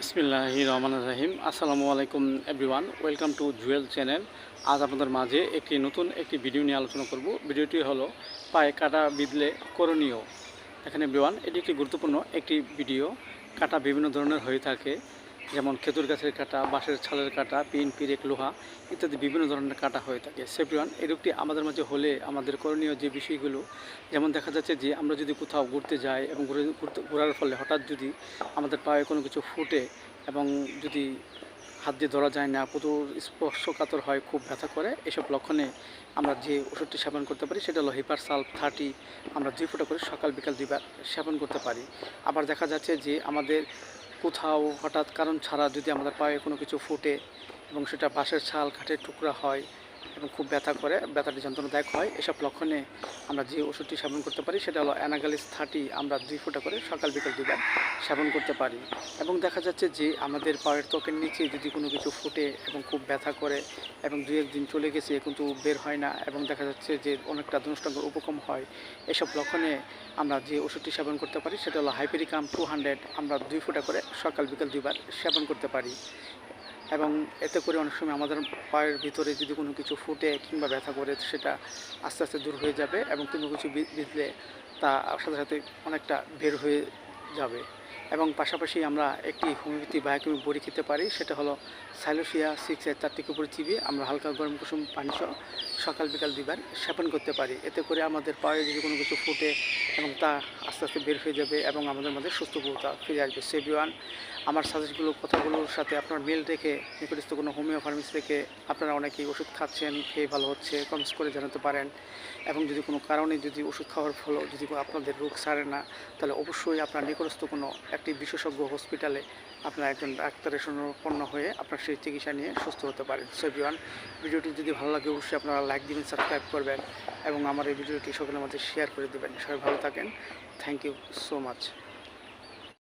বিসমিল্লাহ রহমান রাহিম। আসসালামু আলাইকুম, everyone. Welcome to Jewel channel. আজ আপনাদের মাঝে একটি নতুন একটি ভিডিও নিয়ে আলোচনা করব। ভিডিওটি হলো, পায়ে কাটা বিদলে করণীয়। এখানে এভরিওয়ান, এটি একটি গুরুত্বপূর্ণ একটি ভিডিও। কাটা বিভিন্ন ধরনের হয়ে থাকে। যেমন খেতুর গাছের কাটা, বাঁশের ছালের কাটা, পিন, পিরেক, লোহা ইত্যাদি বিভিন্ন ধরনের কাটা হয়ে থাকে। সেপ্রিয়ন এই রোগটি আমাদের মাঝে হলে আমাদের করণীয় যে বিষয়গুলো, যেমন দেখা যাচ্ছে যে আমরা যদি কোথাও ঘুরতে যাই এবং ঘুরে, ঘুরতে, ঘোরার ফলে হঠাৎ যদি আমাদের পায়ে কোনো কিছু ফুটে এবং যদি হাত দিয়ে ধরা যায় না, প্রচুর স্পর্শকাতর হয়, খুব ব্যথা করে, এসব লক্ষণে আমরা যে ওষুধটি সেবন করতে পারি সেটা হলো হিপার সালফ থার্টি আমরা দুই ফোঁটা করে সকাল বিকাল দুইবার সেবন করতে পারি। আবার দেখা যাচ্ছে যে আমাদের কোথাও হঠাৎ কারণ ছাড়া যদি আমাদের পায়ে কোনো কিছু ফুটে এবং সেটা বাঁশের ছাল, কাঠের টুকরা হয় এবং খুব ব্যথা করে, ব্যথাটি যন্ত্রণাদায়ক হয়। এসব লক্ষণে আমরা যে ওষুধটি সেবন করতে পারি, সেটা হলো অ্যানাগালিস থার্টি আমরা দুই ফোঁটা করে সকাল, বিকাল দুবার সেবন করতে পারি। এবং দেখা যাচ্ছে যে আমাদের পায়ের ত্বকের নিচে যদি কোনো কিছু ফুটে এবং খুব ব্যথা করে এবং দু একদিন চলে গেছে কিন্তু বের হয় না এবং দেখা যাচ্ছে যে অনেকটা ধনুষ্টাঙ্গ উপকম হয়। এসব লক্ষণে আমরা যে ওষুধটি সেবন করতে পারি, সেটা হলো হাইপেরিকাম টু হান্ড্রেড আমরা দুই ফোঁটা করে সকাল, বিকাল দুইবার সেবন করতে পারি। এবং এতে করে অনেক সময় আমাদের পায়ের ভিতরে যদি কোনো কিছু ফুটে কিংবা ব্যথা করে, সেটা আস্তে আস্তে দূর হয়ে যাবে এবং কোনো কিছু বিঁধলে তা সাথে সাথে অনেকটা বের হয়ে যাবে। এবং পাশাপাশি আমরা একটি হোমিওপ্যাথি বায়োকেমিক বড়ি খেতে পারি, সেটা হলো সাইলোসিয়া সিক্সের এর চারটি উপরে চিবি। আমরা হালকা গরম কুসুম পানি সহ সকাল বিকাল দুবার সেবন করতে পারি। এতে করে আমাদের পায়ে যদি কোনো কিছু ফুটে এবং তা আস্তে আস্তে বের হয়ে যাবে এবং আমাদের মধ্যে সুস্থতা ফিরে আসবে। সেভিওয়ান আমার সাজেস্টগুলো, কথাগুলোর সাথে আপনার মেল রেখে নিকটস্থ কোনো হোমিও ফার্মেসি থেকে আপনারা অনেকেই ওষুধ খাচ্ছেন, খেয়ে ভালো হচ্ছে, কমেন্টস করে জানাতে পারেন। এবং যদি কোনো কারণে যদি ওষুধ খাওয়ার ফলে যদি আপনাদের রোগ সারে না, তাহলে অবশ্যই আপনার নিকটস্থ কোনো একটি বিশেষজ্ঞ হসপিটালে আপনার একজন ডাক্তারের শরণাপন্ন হয়ে আপনার সেই চিকিৎসা নিয়ে সুস্থ হতে পারেন। সেভিওয়ান ভিডিওটি যদি ভালো লাগে, অবশ্যই আপনারা লাইক দিবেন, সাবস্ক্রাইব করবেন এবং আমার এই ভিডিওটি সকলের মধ্যে শেয়ার করে দেবেন। সবাই ভালো থাকেন। Thank you so much